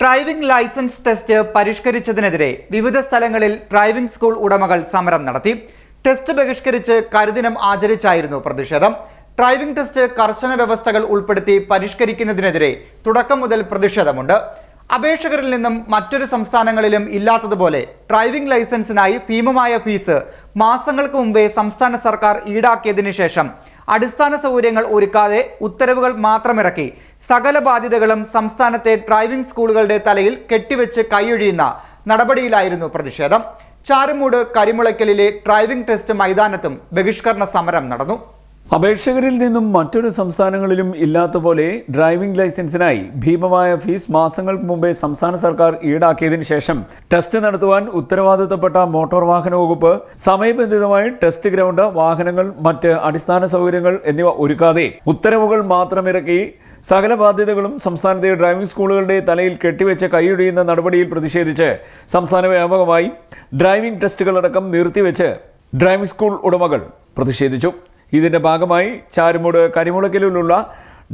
Driving licence test പരിഷ്കരിച്ചതിനെതിരെ വിവിധ സ്ഥലങ്ങളിൽ driving school ഉടമകൾ സമരം നടത്തി. ടെസ്റ്റ് ബഹിഷ്കരിച്ച് കരുദിനം ആചരിച്ചായിരുന്നു പ്രതിഷേധം. ഡ്രൈവിംഗ് ടെസ്റ്റ് കർശന വ്യവസ്ഥകൾ ഉൾപ്പെടുത്തി പരിഷ്കരിക്കുന്നതിനെതിരെ തുടക്കം മുതൽ പ്രതിഷേധമുണ്ട്. അപേക്ഷകരിൽ നിന്നും മറ്റൊരു സംസ്ഥാനങ്ങളിലും ഇല്ലാത്തതുപോലെ ഡ്രൈവിംഗ് ലൈസൻസിനായി ഭീമമായ ഫീസ് മാസങ്ങൾക്ക് മുമ്പേ സംസ്ഥാന സർക്കാർ ഈടാക്കിയതിനു ശേഷം അടിസ്ഥാന സൗകര്യങ്ങൾ ഒരുക്കാതെ ഉത്തരവുകൾ മാത്രമിറക്കി സകല ബാധ്യതകളും സംസ്ഥാനത്തെ ഡ്രൈവിംഗ് സ്കൂളുകളുടെ തലയിൽ കെട്ടിവെച്ച് കൈയൊഴിയുന്ന നടപടിയിലായിരുന്നു പ്രതിഷേധം. ചാരമൂട് കരിമുളയ്ക്കലിലെ ഡ്രൈവിംഗ് ടെസ്റ്റ് മൈതാനത്തും ബഹിഷ്കരണ സമരം നടന്നു. അപേക്ഷകരിൽ നിന്നും മറ്റൊരു സംസ്ഥാനങ്ങളിലും ഇല്ലാത്ത പോലെ ഡ്രൈവിംഗ് ലൈസൻസിനായി ഭീമമായ ഫീസ് മാസങ്ങൾക്ക് മുമ്പേ സംസ്ഥാന സർക്കാർ ഈടാക്കിയതിനു ശേഷം ടെസ്റ്റ് നടത്തുവാൻ ഉത്തരവാദിത്തപ്പെട്ട മോട്ടോർ വാഹന വകുപ്പ് സമയബന്ധിതമായി ടെസ്റ്റ് ഗ്രൗണ്ട് വാഹനങ്ങൾ മറ്റ് അടിസ്ഥാന സൗകര്യങ്ങൾ എന്നിവ ഒരുക്കാതെ ഉത്തരവുകൾ മാത്രമിറക്കി സകല ബാധ്യതകളും സംസ്ഥാനത്തെ ഡ്രൈവിംഗ് സ്കൂളുകളുടെ തലയിൽ കെട്ടിവെച്ച് കൈയൊഴിയുന്ന നടപടിയിൽ പ്രതിഷേധിച്ച് സംസ്ഥാന വ്യാപകമായി ഡ്രൈവിംഗ് ടെസ്റ്റുകളടക്കം നിർത്തിവെച്ച് ഡ്രൈവിംഗ് സ്കൂൾ ഉടമകൾ പ്രതിഷേധിച്ചു. ഇതിന്റെ ഭാഗമായി ചാരുമൂട് കരിമുളക്കലിലുള്ള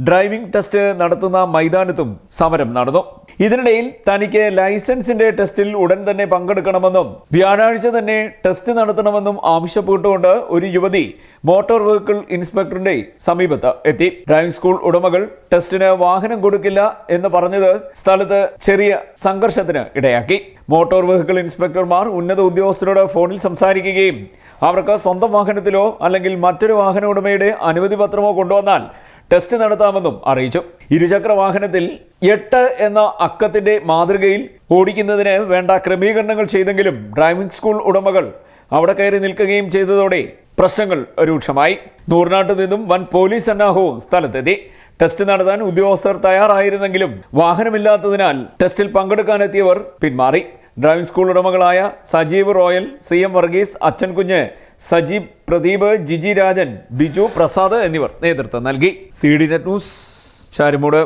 ഡ്രൈവിംഗ് ടെസ്റ്റ് നടത്തുന്ന മൈതാനത്തും സമരം നടന്നു. ഇതിനിടയിൽ തനിക്ക് ലൈസൻസിന്റെ ടെസ്റ്റിൽ ഉടൻ തന്നെ പങ്കെടുക്കണമെന്നും വ്യാഴാഴ്ച തന്നെ ടെസ്റ്റ് നടത്തണമെന്നും ആവശ്യപ്പെട്ടുകൊണ്ട് ഒരു യുവതി മോട്ടോർ വെഹിക്കിൾ ഇൻസ്പെക്ടറിന്റെ സമീപത്ത് എത്തി. ഡ്രൈവിംഗ് സ്കൂൾ ഉടമകൾ ടെസ്റ്റിന് വാഹനം കൊടുക്കില്ല എന്ന് പറഞ്ഞത് സ്ഥലത്ത് ചെറിയ സംഘർഷത്തിന് ഇടയാക്കി. മോട്ടോർ വെഹിക്കിൾ ഇൻസ്പെക്ടർമാർ ഉന്നത ഉദ്യോഗസ്ഥരോട് ഫോണിൽ സംസാരിക്കുകയും അവർക്ക് സ്വന്തം വാഹനത്തിലോ അല്ലെങ്കിൽ മറ്റൊരു വാഹന ഉടമയുടെ അനുമതി പത്രമോ കൊണ്ടുവന്നാൽ ടെസ്റ്റ് നടത്താമെന്നും അറിയിച്ചു. ഇരുചക്ര വാഹനത്തിൽ എട്ട് എന്ന അക്കത്തിന്റെ മാതൃകയിൽ ഓടിക്കുന്നതിന് വേണ്ട ക്രമീകരണങ്ങൾ ചെയ്തെങ്കിലും ഡ്രൈവിംഗ് സ്കൂൾ ഉടമകൾ അവിടെ കയറി നിൽക്കുകയും ചെയ്തതോടെ പ്രശ്നങ്ങൾ രൂക്ഷമായി. നൂറിനാട്ടിൽ നിന്നും വൻ പോലീസ് സന്നാഹവും സ്ഥലത്തെത്തി. ടെസ്റ്റ് നടത്താൻ ഉദ്യോഗസ്ഥർ തയ്യാറായിരുന്നെങ്കിലും വാഹനമില്ലാത്തതിനാൽ ടെസ്റ്റിൽ പങ്കെടുക്കാനെത്തിയവർ പിന്മാറി. Driving school ഉടമകളായ Sajeev Royal C M Varghese അച്ഛൻ കുഞ്ഞ് സജീബ് പ്രദീപ് ജിജി രാജൻ ബിജു പ്രസാദ് എന്നിവർ നേതൃത്വം നൽകി. C D net news Charummood.